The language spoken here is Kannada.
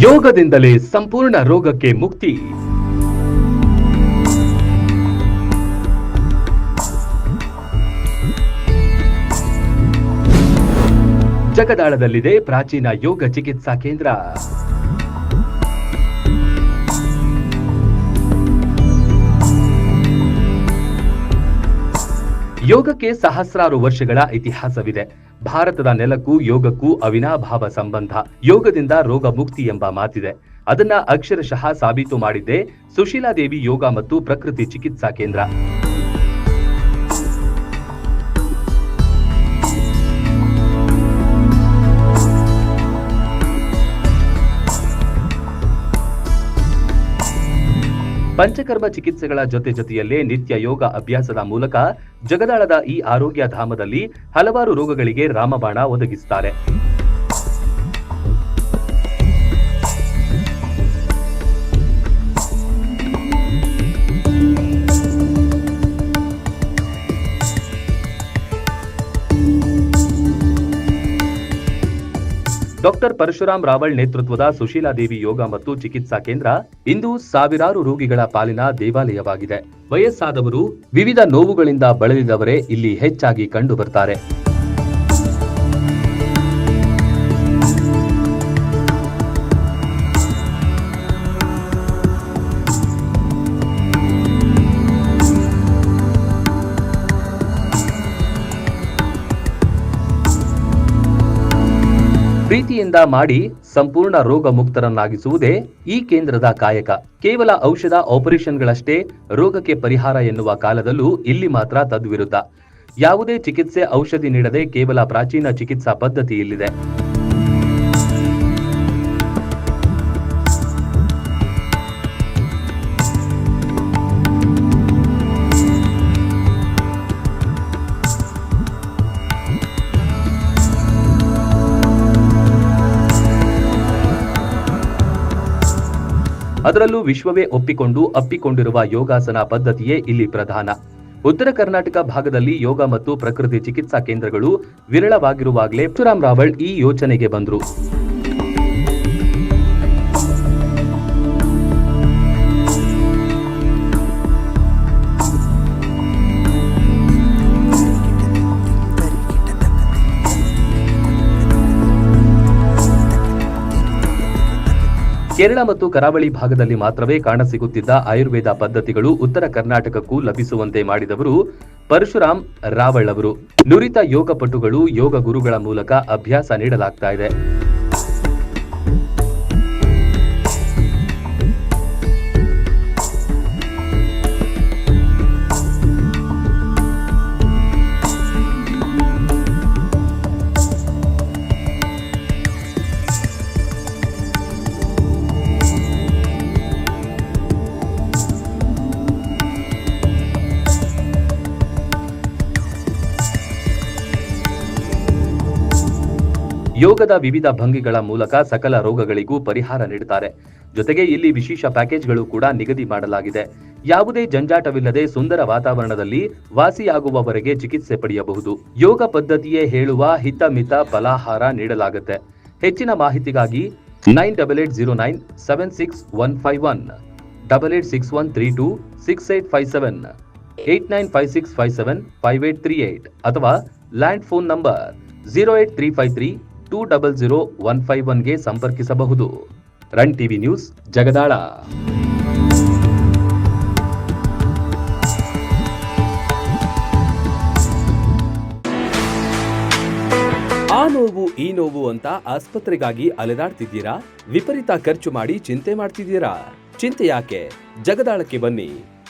ಯೋಗದಿಂದಲೇ ಸಂಪೂರ್ಣ ರೋಗಕ್ಕೆ ಮುಕ್ತಿ. ಜಗದಾಳದಲ್ಲಿದೆ ಪ್ರಾಚೀನ ಯೋಗ ಚಿಕಿತ್ಸಾ ಕೇಂದ್ರ. ಯೋಗಕ್ಕೆ ಸಹಸ್ರಾರು ವರ್ಷಗಳ ಇತಿಹಾಸವಿದೆ. ಭಾರತದ ನೆಲಕ್ಕೂ ಯೋಗಕ್ಕೂ ಅವಿನಾಭಾವ ಸಂಬಂಧ. ಯೋಗದಿಂದ ರೋಗ ಮುಕ್ತಿ ಎಂಬ ಮಾತಿದೆ. ಅದನ್ನ ಅಕ್ಷರಶಃ ಸಾಬೀತು ಮಾಡಿದ್ದೇ ಸುಶೀಲಾದೇವಿ ಯೋಗ ಮತ್ತು ಪ್ರಕೃತಿ ಚಿಕಿತ್ಸಾ ಕೇಂದ್ರ. ಪಂಚಕರ್ಮ ಚಿಕಿತ್ಸೆಗಳ ಜೊತೆ ಜೊತೆಯಲ್ಲೇ ನಿತ್ಯ ಯೋಗ ಅಭ್ಯಾಸದ ಮೂಲಕ ಜಗದಾಳದ ಈ ಆರೋಗ್ಯ ಧಾಮದಲ್ಲಿ ಹಲವಾರು ರೋಗಗಳಿಗೆ ರಾಮಬಾಣ ಒದಗಿಸುತ್ತಾರೆ ಡಾಕ್ಟರ್ ಪರಶುರಾಮ್ ರಾವಳ್ ನೇತೃತ್ವದ ಸುಶೀಲಾ ದೇವಿ ಯೋಗ ಮತ್ತು ಚಿಕಿತ್ಸಾ ಕೇಂದ್ರ ಇಂದು ಸಾವಿರಾರು ರೋಗಿಗಳ ಪಾಲಿನ ದೇವಾಲಯವಾಗಿದೆ. ವಯಸ್ಸಾದವರು ವಿವಿಧ ನೋವುಗಳಿಂದ ಬಳಲಿದವರೇ ಇಲ್ಲಿ ಹೆಚ್ಚಾಗಿ ಕಂಡು ಪ್ರೀತಿಯಿಂದ ಮಾಡಿ ಸಂಪೂರ್ಣ ರೋಗ ಮುಕ್ತರನ್ನಾಗಿಸುವುದೇ ಈ ಕೇಂದ್ರದ ಕಾಯಕ. ಕೇವಲ ಔಷಧ ಆಪರೇಷನ್ಗಳಷ್ಟೇ ರೋಗಕ್ಕೆ ಪರಿಹಾರ ಎನ್ನುವ ಕಾಲದಲ್ಲೂ ಇಲ್ಲಿ ಮಾತ್ರ ತದ್ವಿರುದ್ಧ. ಯಾವುದೇ ಚಿಕಿತ್ಸೆ ಔಷಧಿ ನೀಡದೆ ಕೇವಲ ಪ್ರಾಚೀನ ಚಿಕಿತ್ಸಾ ಪದ್ಧತಿ ಇಲ್ಲಿದೆ. ಅದರಲ್ಲೂ ವಿಶ್ವವೇ ಒಪ್ಪಿಕೊಂಡು ಅಪ್ಪಿಕೊಂಡಿರುವ ಯೋಗಾಸನ ಪದ್ಧತಿಯೇ ಇಲ್ಲಿ ಪ್ರಧಾನ. ಉತ್ತರ ಕರ್ನಾಟಕ ಭಾಗದಲ್ಲಿ ಯೋಗ ಮತ್ತು ಪ್ರಕೃತಿ ಚಿಕಿತ್ಸಾ ಕೇಂದ್ರಗಳು ವಿರಳವಾಗಿರುವಾಗಲೇ ಪುರಾಮ್ ರಾವಳ್ ಈ ಯೋಚನೆಗೆ ಬಂದ್ರು. ಕೇರಳ ಮತ್ತು ಕರಾವಳಿ ಭಾಗದಲ್ಲಿ ಮಾತ್ರವೇ ಕಾಣಸಿಗುತ್ತಿದ್ದ ಆಯುರ್ವೇದ ಪದ್ಧತಿಗಳು ಉತ್ತರ ಕರ್ನಾಟಕಕ್ಕೂ ಲಭಿಸುವಂತೆ ಮಾಡಿದವರು ಪರಶುರಾಮ್ ರಾವಳ್ ಅವರು. ನುರಿತ ಯೋಗಪಟುಗಳು ಯೋಗ ಗುರುಗಳ ಮೂಲಕ ಅಭ್ಯಾಸ ನೀಡಲಾಗ್ತಾ ಇದೆ. ಯೋಗದ ವಿವಿಧ ಭಂಗಿಗಳ ಮೂಲಕ ಸಕಲ ರೋಗಗಳಿಗೂ ಪರಿಹಾರ ನೀಡುತ್ತಾರೆ. ಜೊತೆಗೆ ಇಲ್ಲಿ ವಿಶೇಷ ಪ್ಯಾಕೇಜ್ಗಳು ಕೂಡ ನಿಗದಿ ಮಾಡಲಾಗಿದೆ. ಯಾವುದೇ ಜಂಜಾಟವಿಲ್ಲದೆ ಸುಂದರ ವಾತಾವರಣದಲ್ಲಿ ವಾಸಿಯಾಗುವವರೆಗೆ ಚಿಕಿತ್ಸೆ ಪಡೆಯಬಹುದು. ಯೋಗ ಪದ್ಧತಿಯೇ ಹೇಳುವ ಹಿತಮಿತ ಫಲಾಹಾರ ನೀಡಲಾಗುತ್ತೆ. ಹೆಚ್ಚಿನ ಮಾಹಿತಿಗಾಗಿ nine double eight zero nine seven six one five one, double eight six one three two six eight five seven, eight nine five six five seven five eight three eight ಅಥವಾ land phone number zero eight three five three two double zero one five ಒನ್ಗೆ ಸಂಪರ್ಕಿಸಬಹುದು. Run TV news Jagadala. ಆ ನೋವು, ಈ ನೋವು ಅಂತ ಆಸ್ಪತ್ರೆಗಾಗಿ ಅಲೆದಾಡ್ತಿದ್ದೀರಾ? ವಿಪರೀತ ಖರ್ಚು ಮಾಡಿ ಚಿಂತೆ ಮಾಡ್ತಿದ್ದೀರಾ? ಚಿಂತೆ ಯಾಕೆ? ಜಗದಾಳಕ್ಕೆ ಬನ್ನಿ.